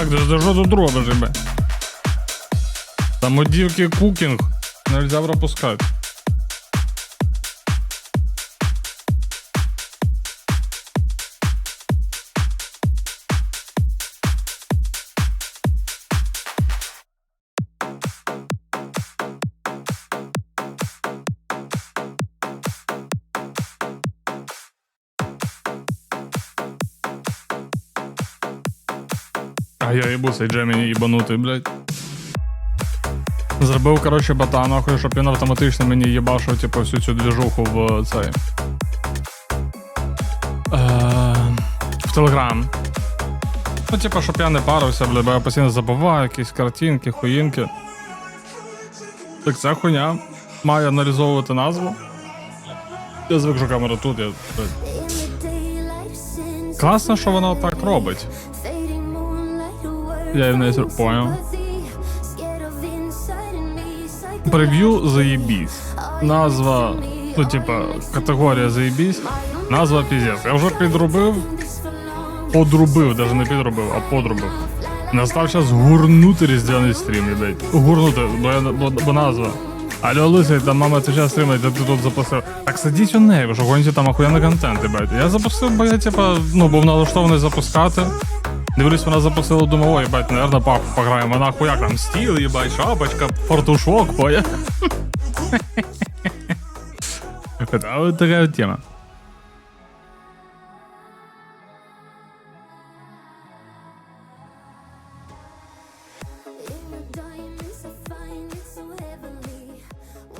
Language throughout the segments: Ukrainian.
Как же, ти що тут робиш? Самодівки кукінг нельзя пропускати. А я їбу цей Джеміні їбанутий, блядь. Зробив, коротше, бота, нахуй, щоб він автоматично мені їбашив, типу, всю цю движуху в цей. Е, в Телеграм. Ну, типу, щоб я не парився, бля, бо я постійно забуваю якісь картинки, хуїнки. Так ця хуйня має аналізовувати назву. Я звик, що камера тут, я. Класно, що вона так робить. Я не понял. Прев'ю заєбісь. Назва, ну, типа, категорія заєбісь. Назва піздець. Я вже підробив, подрубив, навіть не підробив, а подрубив. Настав час гурнути різдвяний стрім, блядь. Гурнути, бо, я, бо, бо назва. Алло, лисий, там мама це час стрімить, де ти тут запустив. Так сидіть у неї, ви ж гоніте там охуєнний контент, блядь. Я запустив, бо я, типа, ну, був налаштований запускати. Дивлюсь, вона запустила, думаю, ой, бать, наверное, папу пограємо. Вона хуяк там стіл, їбать, шапочка, фартушок, поя. Та от така от тема.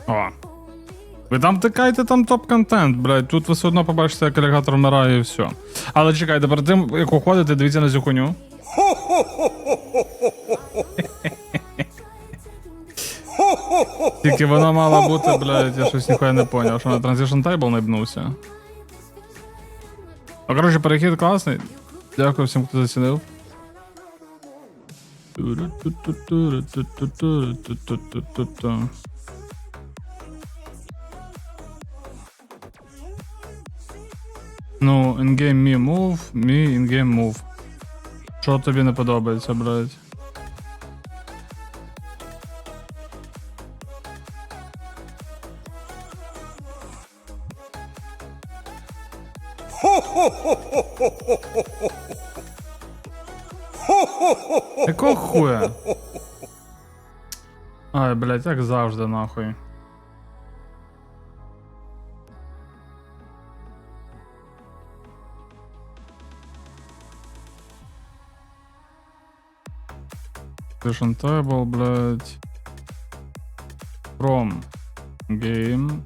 О. Ви там тикайте там топ-контент, блядь. Тут ви все одно побачите, як алігатор вмирає і все. Але чекайте, перед тим, як уходите, дивіться на цю хуйню. Тільки вона мала бути, блядь, я щось ніхуя не поняв, що на Transition Table не Ну, коротше, перехід класний. Дякую всім, хто зацінив. Ту-ру-ту-ту-ту-ру-ту-ту-ту-ру-ту-ту-ту-ту. Ну, in-game me move, me in-game move. Що тобі не подобається, блядь? Якого хуя? Ай, блядь, як завжди, нахуй. Session table, блядь. From game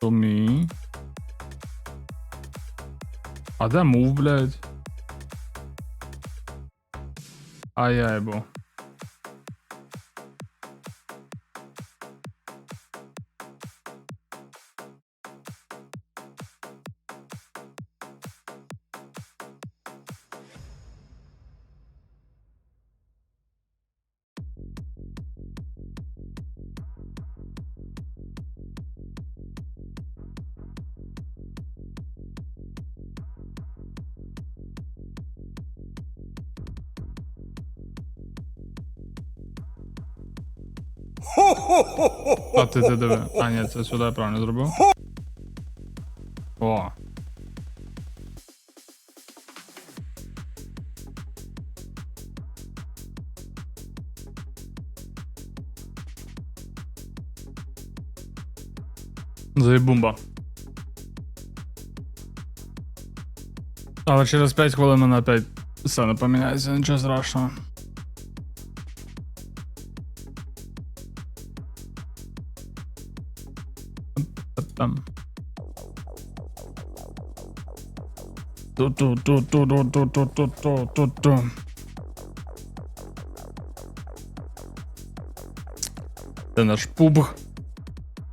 to me. А де move, блядь? Ай-яйбо. А ти ти диви. А, ні, це сюди я правильно зробив. О. Заєбумба. Але через 5 хвилин мене опять все не поміняється, нічого страшного. Ту-ту-ту-ту-ту-ту-ту-ту-ту-ту. Це наш пуб.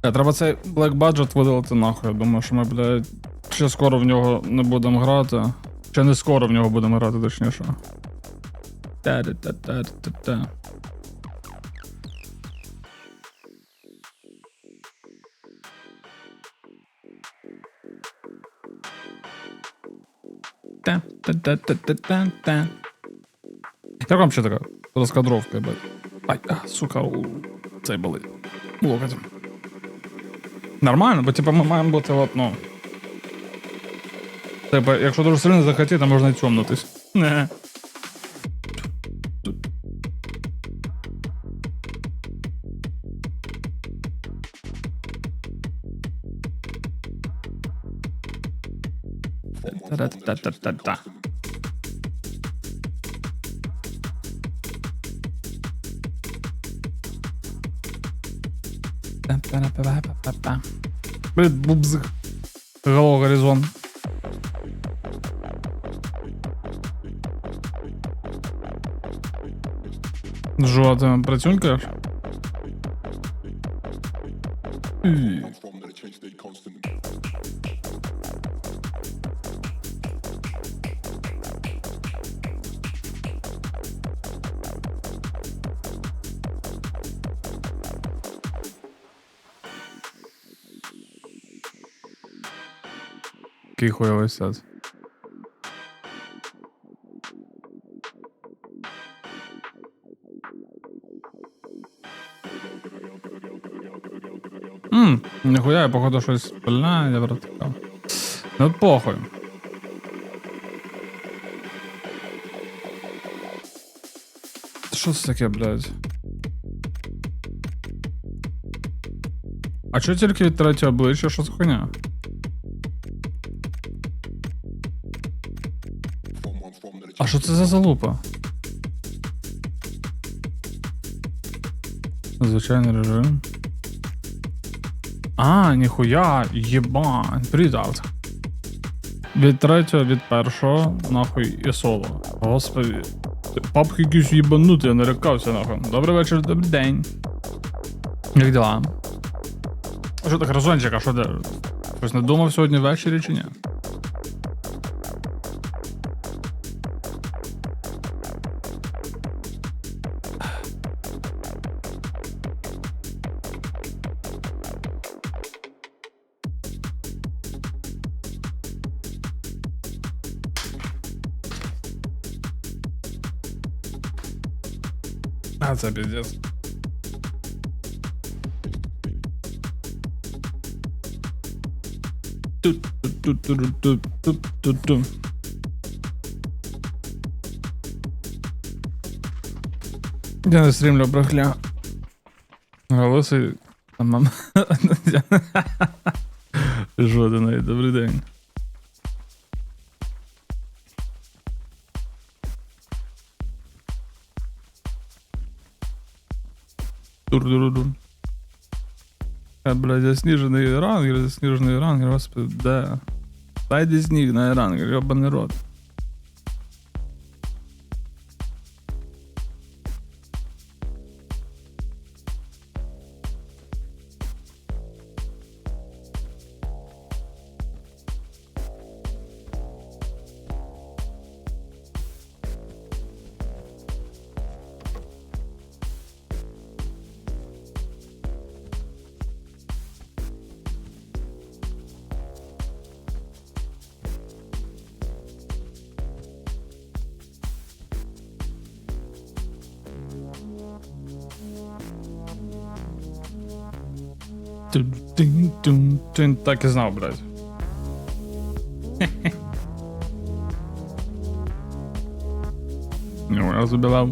Е, Треба цей Black Budget видалити нахуй. Я думаю, що ми, блядь, ще скоро в нього не будемо грати. Ще не скоро в нього будемо грати, точніше. Та-та-та-та-та-та. Та-та-та-та-та-та. Як вам ще така розкадровка. Ай, а, сука, у, цей болить. Локоть. Нормально, бо типу ми маємо бути от, ну. Типа, якщо дуже сильно захотіти, можна і цьомнутись. Не. Та-та-та-та-та-та. Блин, бубзык. Hello, горизонт. Жо, ты протюнькаешь? Який хуйовий сет. Ммм, ніхуя, я походу щось бля, я протикав. Ну похуй. Що це таке, блядь? А чого тільки від третього обличчя, що за хуйня? А що це за залупа? Звичайний режим. А, ніхуя, єбань, придавт. Від третього, від першого, нахуй і соло. Господи. Папки якийсь їбанутий, я нарікався нахуй. Добрий вечір, добрий день. Як діла? Що так, Розончик, а що де? Щось не думав сьогодні ввечері чи ні? А, це піздець. Ту-ту-ту-ту-ту-ту-ту-ту. Я не стрімлю брехня. Голоси. А мам. Жоден, добрий день. Тур-дур-дур. Е, блядь, засніжений рангер, засніжений рангер, господи, де? Дайте сніг на рангер, йобаний рот. Тун-тун-тун-тун. Так і знав, блядь. Ну, я забирав.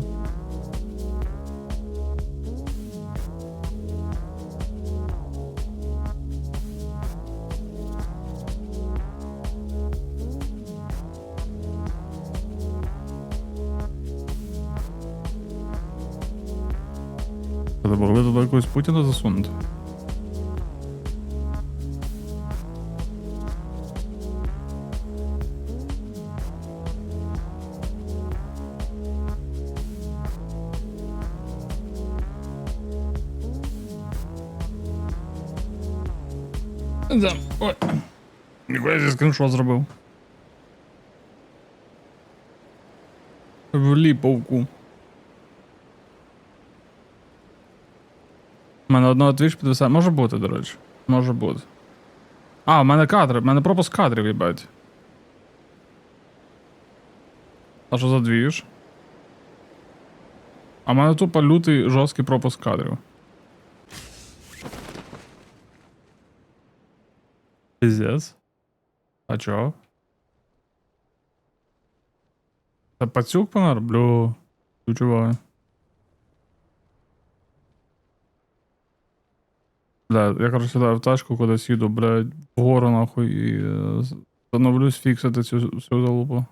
Треба було туди якогось Путіна засунути. Да. Ніхуя зі скріншот зробив. В ліповку. У мене одного твіч підвисає. Може бути, до речі. Може бути. А, в мене кадри, в мене пропуск кадрів, їбать. А що за двіж? А в мене тупо лютий жорсткий пропуск кадрів. Пиздец. А чо? Та пацюк помер? Блю. Ключове. Бля, я короче сідаю в тачку, кудись їду, блядь, вгору нахуй і е, становлюсь фіксити цю всю залупу.